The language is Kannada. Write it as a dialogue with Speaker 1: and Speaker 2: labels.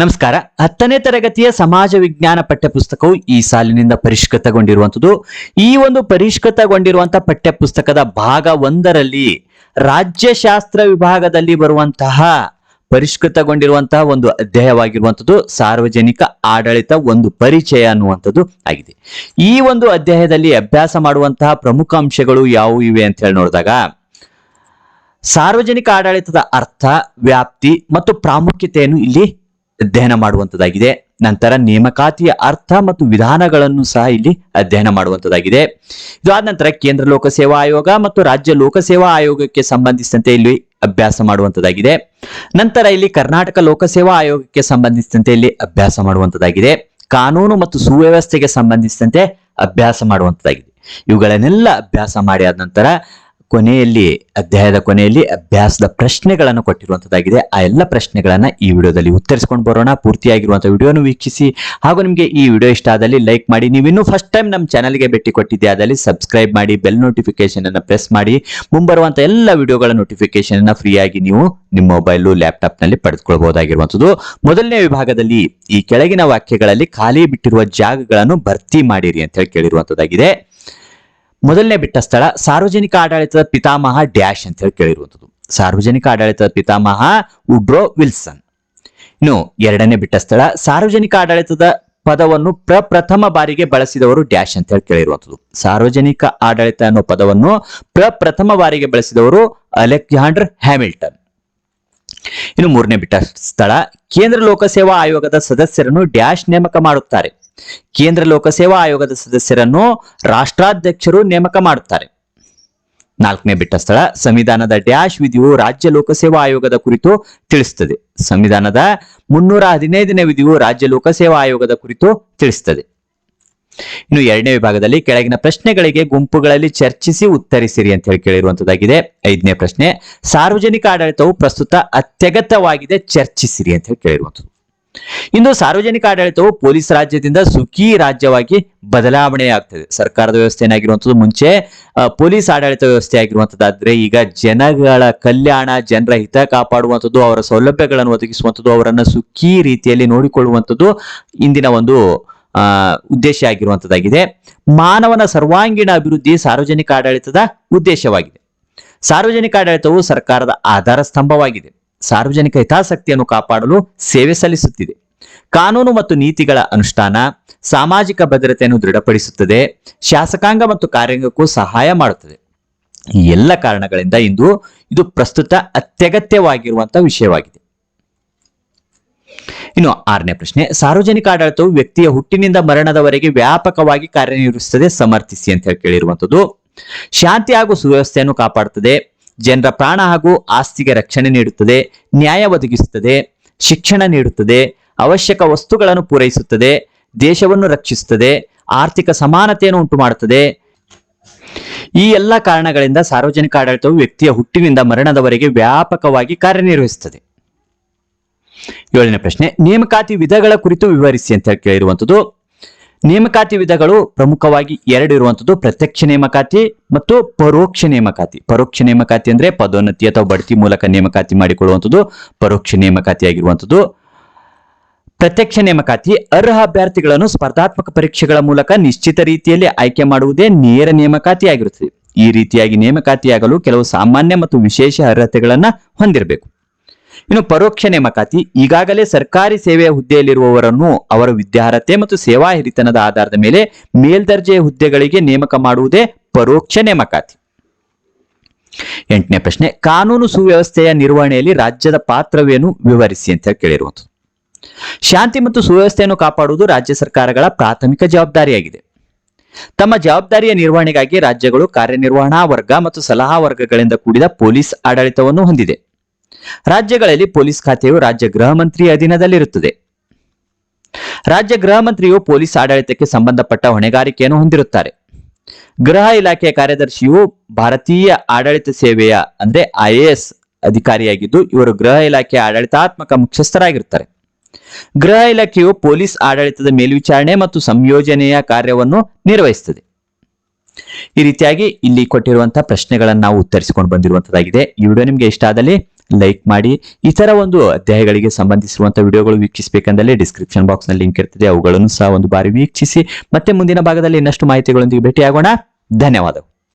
Speaker 1: ನಮಸ್ಕಾರ. ಹತ್ತನೇ ತರಗತಿಯ ಸಮಾಜ ವಿಜ್ಞಾನ ಪಠ್ಯಪುಸ್ತಕವು ಈ ಸಾಲಿನಿಂದ ಪರಿಷ್ಕೃತಗೊಂಡಿರುವಂಥದ್ದು. ಈ ಒಂದು ಪರಿಷ್ಕೃತಗೊಂಡಿರುವಂತಹ ಪಠ್ಯಪುಸ್ತಕದ ಭಾಗ ಒಂದರಲ್ಲಿ ರಾಜ್ಯಶಾಸ್ತ್ರ ವಿಭಾಗದಲ್ಲಿ ಬರುವಂತಹ ಪರಿಷ್ಕೃತಗೊಂಡಿರುವಂತಹ ಒಂದು ಅಧ್ಯಾಯವಾಗಿರುವಂಥದ್ದು. ಸಾರ್ವಜನಿಕ ಆಡಳಿತ ಒಂದು ಪರಿಚಯ ಅನ್ನುವಂಥದ್ದು ಆಗಿದೆ. ಈ ಒಂದು ಅಧ್ಯಾಯದಲ್ಲಿ ಅಭ್ಯಾಸ ಮಾಡುವಂತಹ ಪ್ರಮುಖ ಅಂಶಗಳು ಯಾವುವು ಇವೆ ಅಂತ ಹೇಳಿ ನೋಡಿದಾಗ, ಸಾರ್ವಜನಿಕ ಆಡಳಿತದ ಅರ್ಥ, ವ್ಯಾಪ್ತಿ ಮತ್ತು ಪ್ರಾಮುಖ್ಯತೆಯನ್ನು ಇಲ್ಲಿ ಅಧ್ಯಯನ ಮಾಡುವಂತದ್ದಾಗಿದೆ ನಂತರ ನೇಮಕಾತಿಯ ಅರ್ಥ ಮತ್ತು ವಿಧಾನಗಳನ್ನು ಸಹ ಇಲ್ಲಿ ಅಧ್ಯಯನ ಮಾಡುವಂತದ್ದಾಗಿದೆ ಇದಾದ ನಂತರ ಕೇಂದ್ರ ಲೋಕಸೇವಾ ಆಯೋಗ ಮತ್ತು ರಾಜ್ಯ ಲೋಕಸೇವಾ ಆಯೋಗಕ್ಕೆ ಸಂಬಂಧಿಸಿದಂತೆ ಇಲ್ಲಿ ಅಭ್ಯಾಸ ಮಾಡುವಂತದ್ದಾಗಿದೆ ನಂತರ ಇಲ್ಲಿ ಕರ್ನಾಟಕ ಲೋಕಸೇವಾ ಆಯೋಗಕ್ಕೆ ಸಂಬಂಧಿಸಿದಂತೆ ಇಲ್ಲಿ ಅಭ್ಯಾಸ ಮಾಡುವಂತದ್ದಾಗಿದೆ ಕಾನೂನು ಮತ್ತು ಸುವ್ಯವಸ್ಥೆಗೆ ಸಂಬಂಧಿಸಿದಂತೆ ಅಭ್ಯಾಸ ಮಾಡುವಂತದ್ದಾಗಿದೆ ಇವುಗಳನ್ನೆಲ್ಲ ಅಭ್ಯಾಸ ಮಾಡಿ ಆದ ನಂತರ ಕೊನೆಯಲ್ಲಿ, ಅಧ್ಯಾಯದ ಕೊನೆಯಲ್ಲಿ ಅಭ್ಯಾಸದ ಪ್ರಶ್ನೆಗಳನ್ನು ಕೊಟ್ಟಿರುವಂಥದ್ದಾಗಿದೆ ಆ ಎಲ್ಲ ಪ್ರಶ್ನೆಗಳನ್ನು ಈ ವಿಡಿಯೋದಲ್ಲಿ ಉತ್ತರಿಸಿಕೊಂಡು ಬರೋಣ. ಪೂರ್ತಿಯಾಗಿರುವಂಥ ವಿಡಿಯೋನು ವೀಕ್ಷಿಸಿ. ಹಾಗೂ ನಿಮಗೆ ಈ ವಿಡಿಯೋ ಇಷ್ಟ ಆದಲ್ಲಿ ಲೈಕ್ ಮಾಡಿ. ನೀವು ಇನ್ನೂ ಫಸ್ಟ್ ಟೈಮ್ ನಮ್ಮ ಚಾನಲ್ಗೆ ಭೇಟಿ ಕೊಟ್ಟಿದ್ದೆ ಆದಲ್ಲಿ ಸಬ್ಸ್ಕ್ರೈಬ್ ಮಾಡಿ, ಬೆಲ್ ನೋಟಿಫಿಕೇಶನ್ ಅನ್ನು ಪ್ರೆಸ್ ಮಾಡಿ. ಮುಂಬರುವಂಥ ಎಲ್ಲ ವಿಡಿಯೋಗಳ ನೋಟಿಫಿಕೇಶನ್ ಅನ್ನು ಫ್ರೀಯಾಗಿ ನೀವು ನಿಮ್ಮ ಮೊಬೈಲು ಲ್ಯಾಪ್ಟಾಪ್ನಲ್ಲಿ ಪಡೆದುಕೊಳ್ಬಹುದಾಗಿರುವಂಥದ್ದು ಮೊದಲನೇ ವಿಭಾಗದಲ್ಲಿ ಈ ಕೆಳಗಿನ ವಾಕ್ಯಗಳಲ್ಲಿ ಖಾಲಿ ಬಿಟ್ಟಿರುವ ಜಾಗಗಳನ್ನು ಭರ್ತಿ ಮಾಡಿರಿ ಅಂತ ಹೇಳಿ ಕೇಳಿರುವಂತದ್ದಾಗಿದೆ. ಮೊದಲನೇ ಬಿಟ್ಟ ಸ್ಥಳ ಸಾರ್ವಜನಿಕ ಆಡಳಿತದ ಪಿತಾಮಹ ಡ್ಯಾಶ್ ಅಂತ ಹೇಳಿ ಕೇಳಿರುವಂಥದ್ದು. ಸಾರ್ವಜನಿಕ ಆಡಳಿತದ ಪಿತಾಮಹ ಉಡ್ರೋ ವಿಲ್ಸನ್. ಇನ್ನು ಎರಡನೇ ಬಿಟ್ಟ ಸ್ಥಳ ಸಾರ್ವಜನಿಕ ಆಡಳಿತದ ಪದವನ್ನು ಪ್ರಪ್ರಥಮ ಬಾರಿಗೆ ಬಳಸಿದವರು ಡ್ಯಾಶ್ ಅಂತ ಹೇಳಿ ಕೇಳಿರುವಂಥದ್ದು. ಸಾರ್ವಜನಿಕ ಆಡಳಿತ ಅನ್ನೋ ಪದವನ್ನು ಪ್ರಪ್ರಥಮ ಬಾರಿಗೆ ಬಳಸಿದವರು ಅಲೆಕ್ಸಾಂಡರ್ ಹ್ಯಾಮಿಲ್ಟನ್. ಇನ್ನು ಮೂರನೇ ಬಿಟ್ಟ ಸ್ಥಳ ಕೇಂದ್ರ ಲೋಕಸೇವಾ ಆಯೋಗದ ಸದಸ್ಯರನ್ನು ಡ್ಯಾಶ್ ನೇಮಕ ಮಾಡುತ್ತಾರೆ. ಕೇಂದ್ರ ಲೋಕಸೇವಾ ಆಯೋಗದ ಸದಸ್ಯರನ್ನು ರಾಷ್ಟ್ರಾಧ್ಯಕ್ಷರು ನೇಮಕ ಮಾಡುತ್ತಾರೆ. ನಾಲ್ಕನೇ ಬಿಟ್ಟ ಸ್ಥಳ ಸಂವಿಧಾನದ ಡ್ಯಾಶ್ ವಿಧಿಯು ರಾಜ್ಯ ಲೋಕಸೇವಾ ಆಯೋಗದ ಕುರಿತು ತಿಳಿಸುತ್ತದೆ. ಸಂವಿಧಾನದ ಮುನ್ನೂರ ಹದಿನೈದನೇ ವಿಧಿಯು ರಾಜ್ಯ ಲೋಕಸೇವಾ ಆಯೋಗದ ಕುರಿತು ತಿಳಿಸುತ್ತದೆ. ಇನ್ನು ಎರಡನೇ ವಿಭಾಗದಲ್ಲಿ ಕೆಳಗಿನ ಪ್ರಶ್ನೆಗಳಿಗೆ ಗುಂಪುಗಳಲ್ಲಿ ಚರ್ಚಿಸಿ ಉತ್ತರಿಸಿರಿ ಅಂತ ಹೇಳಿ ಕೇಳಿರುವಂತದ್ದಾಗಿದೆ. ಐದನೇ ಪ್ರಶ್ನೆ, ಸಾರ್ವಜನಿಕ ಆಡಳಿತವು ಪ್ರಸ್ತುತ ಅತ್ಯಗತ್ಯವಾಗಿದೆ, ಚರ್ಚಿಸಿರಿ ಅಂತ ಹೇಳಿ ಕೇಳಿರುವಂತದ್ದು. ಇಂದು ಸಾರ್ವಜನಿಕ ಆಡಳಿತವು ಪೊಲೀಸ್ ರಾಜ್ಯದಿಂದ ಸುಖಿ ರಾಜ್ಯವಾಗಿ ಬದಲಾವಣೆಯಾಗ್ತದೆ. ಸರ್ಕಾರದ ವ್ಯವಸ್ಥೆ ಏನಾಗಿರುವಂಥದ್ದು ಮುಂಚೆ ಪೊಲೀಸ್ ಆಡಳಿತ ವ್ಯವಸ್ಥೆ ಆಗಿರುವಂತದ್ದಾದ್ರೆ ಈಗ ಜನಗಳ ಕಲ್ಯಾಣ, ಜನರ ಹಿತ ಕಾಪಾಡುವಂಥದ್ದು, ಅವರ ಸೌಲಭ್ಯಗಳನ್ನು ಒದಗಿಸುವಂಥದ್ದು, ಅವರನ್ನು ಸುಖಿ ರೀತಿಯಲ್ಲಿ ನೋಡಿಕೊಳ್ಳುವಂಥದ್ದು ಇಂದಿನ ಒಂದು ಉದ್ದೇಶ ಆಗಿರುವಂಥದ್ದಾಗಿದೆ. ಮಾನವನ ಸರ್ವಾಂಗೀಣ ಅಭಿವೃದ್ಧಿ ಸಾರ್ವಜನಿಕ ಆಡಳಿತದ ಉದ್ದೇಶವಾಗಿದೆ. ಸಾರ್ವಜನಿಕ ಆಡಳಿತವು ಸರ್ಕಾರದ ಆಧಾರ ಸ್ತಂಭವಾಗಿದೆ. ಸಾರ್ವಜನಿಕ ಹಿತಾಸಕ್ತಿಯನ್ನು ಕಾಪಾಡಲು ಸೇವೆ ಸಲ್ಲಿಸುತ್ತಿದೆ. ಕಾನೂನು ಮತ್ತು ನೀತಿಗಳ ಅನುಷ್ಠಾನ ಸಾಮಾಜಿಕ ಭದ್ರತೆಯನ್ನು ದೃಢಪಡಿಸುತ್ತದೆ. ಶಾಸಕಾಂಗ ಮತ್ತು ಕಾರ್ಯಾಂಗಕ್ಕೂ ಸಹಾಯ ಮಾಡುತ್ತದೆ. ಈ ಎಲ್ಲ ಕಾರಣಗಳಿಂದ ಇಂದು ಇದು ಪ್ರಸ್ತುತ ಅತ್ಯಗತ್ಯವಾಗಿರುವಂತಹ ವಿಷಯವಾಗಿದೆ. ಇನ್ನು ಆರನೇ ಪ್ರಶ್ನೆ, ಸಾರ್ವಜನಿಕ ಆಡಳಿತವು ವ್ಯಕ್ತಿಯ ಹುಟ್ಟಿನಿಂದ ಮರಣದವರೆಗೆ ವ್ಯಾಪಕವಾಗಿ ಕಾರ್ಯನಿರ್ವಹಿಸುತ್ತದೆ, ಸಮರ್ಥಿಸಿ ಅಂತ ಹೇಳಿ ಕೇಳಿರುವಂತದ್ದು. ಶಾಂತಿ ಹಾಗೂ ಸುವ್ಯವಸ್ಥೆಯನ್ನು ಕಾಪಾಡುತ್ತದೆ. ಜನರ ಪ್ರಾಣ ಹಾಗೂ ಆಸ್ತಿಗೆ ರಕ್ಷಣೆ ನೀಡುತ್ತದೆ, ನ್ಯಾಯ ಒದಗಿಸುತ್ತದೆ, ಶಿಕ್ಷಣ ನೀಡುತ್ತದೆ, ಅವಶ್ಯಕ ವಸ್ತುಗಳನ್ನು ಪೂರೈಸುತ್ತದೆ, ದೇಶವನ್ನು ರಕ್ಷಿಸುತ್ತದೆ, ಆರ್ಥಿಕ ಸಮಾನತೆಯನ್ನು ಉಂಟು ಮಾಡುತ್ತದೆ ಈ ಎಲ್ಲ ಕಾರಣಗಳಿಂದ ಸಾರ್ವಜನಿಕ ಆಡಳಿತವು ವ್ಯಕ್ತಿಯ ಹುಟ್ಟಿನಿಂದ ಮರಣದವರೆಗೆ ವ್ಯಾಪಕವಾಗಿ ಕಾರ್ಯನಿರ್ವಹಿಸುತ್ತದೆ. ಏಳನೇ ಪ್ರಶ್ನೆ, ನೇಮಕಾತಿ ವಿಧಗಳ ಕುರಿತು ವಿವರಿಸಿ ಅಂತ ಕೇಳಿರುವಂಥದ್ದು ನೇಮಕಾತಿ ವಿಧಗಳು ಪ್ರಮುಖವಾಗಿ ಎರಡು ಇರುವಂತದ್ದು. ಪ್ರತ್ಯಕ್ಷ ನೇಮಕಾತಿ ಮತ್ತು ಪರೋಕ್ಷ ನೇಮಕಾತಿ. ಪರೋಕ್ಷ ನೇಮಕಾತಿ ಅಂದ್ರೆ ಪದೋನ್ನತಿ ಅಥವಾ ಬಡ್ತಿ ಮೂಲಕ ನೇಮಕಾತಿ ಮಾಡಿಕೊಳ್ಳುವಂಥದ್ದು ಪರೋಕ್ಷ ನೇಮಕಾತಿ ಆಗಿರುವಂಥದ್ದು ಪ್ರತ್ಯಕ್ಷ ನೇಮಕಾತಿ ಅರ್ಹ ಅಭ್ಯರ್ಥಿಗಳನ್ನು ಸ್ಪರ್ಧಾತ್ಮಕ ಪರೀಕ್ಷೆಗಳ ಮೂಲಕ ನಿಶ್ಚಿತ ರೀತಿಯಲ್ಲಿ ಆಯ್ಕೆ ಮಾಡುವುದೇ ನೇರ ನೇಮಕಾತಿ ಆಗಿರುತ್ತದೆ. ಈ ರೀತಿಯಾಗಿ ನೇಮಕಾತಿಯಾಗಲು ಕೆಲವು ಸಾಮಾನ್ಯ ಮತ್ತು ವಿಶೇಷ ಅರ್ಹತೆಗಳನ್ನ ಹೊಂದಿರಬೇಕು. ಇನ್ನು ಪರೋಕ್ಷ ನೇಮಕಾತಿ, ಈಗಾಗಲೇ ಸರ್ಕಾರಿ ಸೇವೆಯ ಹುದ್ದೆಯಲ್ಲಿರುವವರನ್ನು ಅವರ ವಿದ್ಯಾರ್ಹತೆ ಮತ್ತು ಸೇವಾ ಹಿರಿತನದ ಆಧಾರದ ಮೇಲೆ ಮೇಲ್ದರ್ಜೆಯ ಹುದ್ದೆಗಳಿಗೆ ನೇಮಕ ಮಾಡುವುದೇ ಪರೋಕ್ಷ ನೇಮಕಾತಿ. ಎಂಟನೇ ಪ್ರಶ್ನೆ, ಕಾನೂನು ಸುವ್ಯವಸ್ಥೆಯ ನಿರ್ವಹಣೆಯಲ್ಲಿ ರಾಜ್ಯದ ಪಾತ್ರವೇನು ವಿವರಿಸಿ ಅಂತ ಹೇಳಿ ಕೇಳಿರುವಂಥದ್ದು. ಶಾಂತಿ ಮತ್ತು ಸುವ್ಯವಸ್ಥೆಯನ್ನು ಕಾಪಾಡುವುದು ರಾಜ್ಯ ಸರ್ಕಾರಗಳ ಪ್ರಾಥಮಿಕ ಜವಾಬ್ದಾರಿಯಾಗಿದೆ. ತಮ್ಮ ಜವಾಬ್ದಾರಿಯ ನಿರ್ವಹಣೆಗಾಗಿ ರಾಜ್ಯಗಳು ಕಾರ್ಯನಿರ್ವಹಣಾ ವರ್ಗ ಮತ್ತು ಸಲಹಾ ವರ್ಗಗಳಿಂದ ಕೂಡಿದ ಪೊಲೀಸ್ ಆಡಳಿತವನ್ನು ಹೊಂದಿದೆ. ರಾಜ್ಯಗಳಲ್ಲಿ ಪೊಲೀಸ್ ಖಾತೆಯು ರಾಜ್ಯ ಗೃಹ ಮಂತ್ರಿಯ ಅಧೀನದಲ್ಲಿರುತ್ತದೆ. ರಾಜ್ಯ ಗೃಹ ಮಂತ್ರಿಯು ಪೊಲೀಸ್ ಆಡಳಿತಕ್ಕೆ ಸಂಬಂಧಪಟ್ಟ ಹೊಣೆಗಾರಿಕೆಯನ್ನು ಹೊಂದಿರುತ್ತಾರೆ. ಗೃಹ ಇಲಾಖೆಯ ಕಾರ್ಯದರ್ಶಿಯು ಭಾರತೀಯ ಆಡಳಿತ ಸೇವೆಯ, ಅಂದ್ರೆ ಐಎಎಸ್ ಅಧಿಕಾರಿಯಾಗಿದ್ದು, ಇವರು ಗೃಹ ಇಲಾಖೆಯ ಆಡಳಿತಾತ್ಮಕ ಮುಖ್ಯಸ್ಥರಾಗಿರುತ್ತಾರೆ. ಗೃಹ ಇಲಾಖೆಯು ಪೊಲೀಸ್ ಆಡಳಿತದ ಮೇಲ್ವಿಚಾರಣೆ ಮತ್ತು ಸಂಯೋಜನೆಯ ಕಾರ್ಯವನ್ನು ನಿರ್ವಹಿಸುತ್ತದೆ. ಈ ರೀತಿಯಾಗಿ ಇಲ್ಲಿ ಕೊಟ್ಟಿರುವಂತಹ ಪ್ರಶ್ನೆಗಳನ್ನು ನಾವು ಉತ್ತರಿಸಿಕೊಂಡು ಬಂದಿರುವಂತದ್ದಾಗಿದೆ. ಈ ವಿಡಿಯೋ ನಿಮಗೆ ಇಷ್ಟ ಆದಲ್ಲಿ ಲೈಕ್ ಮಾಡಿ. ಈ ತರ ಒಂದು ಅಧ್ಯಾಯಗಳಿಗೆ ಸಂಬಂಧಿಸಿರುವಂತಹ ವಿಡಿಯೋಗಳು ವೀಕ್ಷಿಸಬೇಕಂದಲ್ಲಿ ಡಿಸ್ಕ್ರಿಪ್ಷನ್ ಬಾಕ್ಸ್ನಲ್ಲಿ ಲಿಂಕ್ ಇರ್ತದೆ. ಅವುಗಳನ್ನು ಸಹ ಒಂದು ಬಾರಿ ವೀಕ್ಷಿಸಿ. ಮತ್ತೆ ಮುಂದಿನ ಭಾಗದಲ್ಲಿ ಇನ್ನಷ್ಟು ಮಾಹಿತಿಗಳೊಂದಿಗೆ ಭೇಟಿಯಾಗೋಣ. ಧನ್ಯವಾದಗಳು.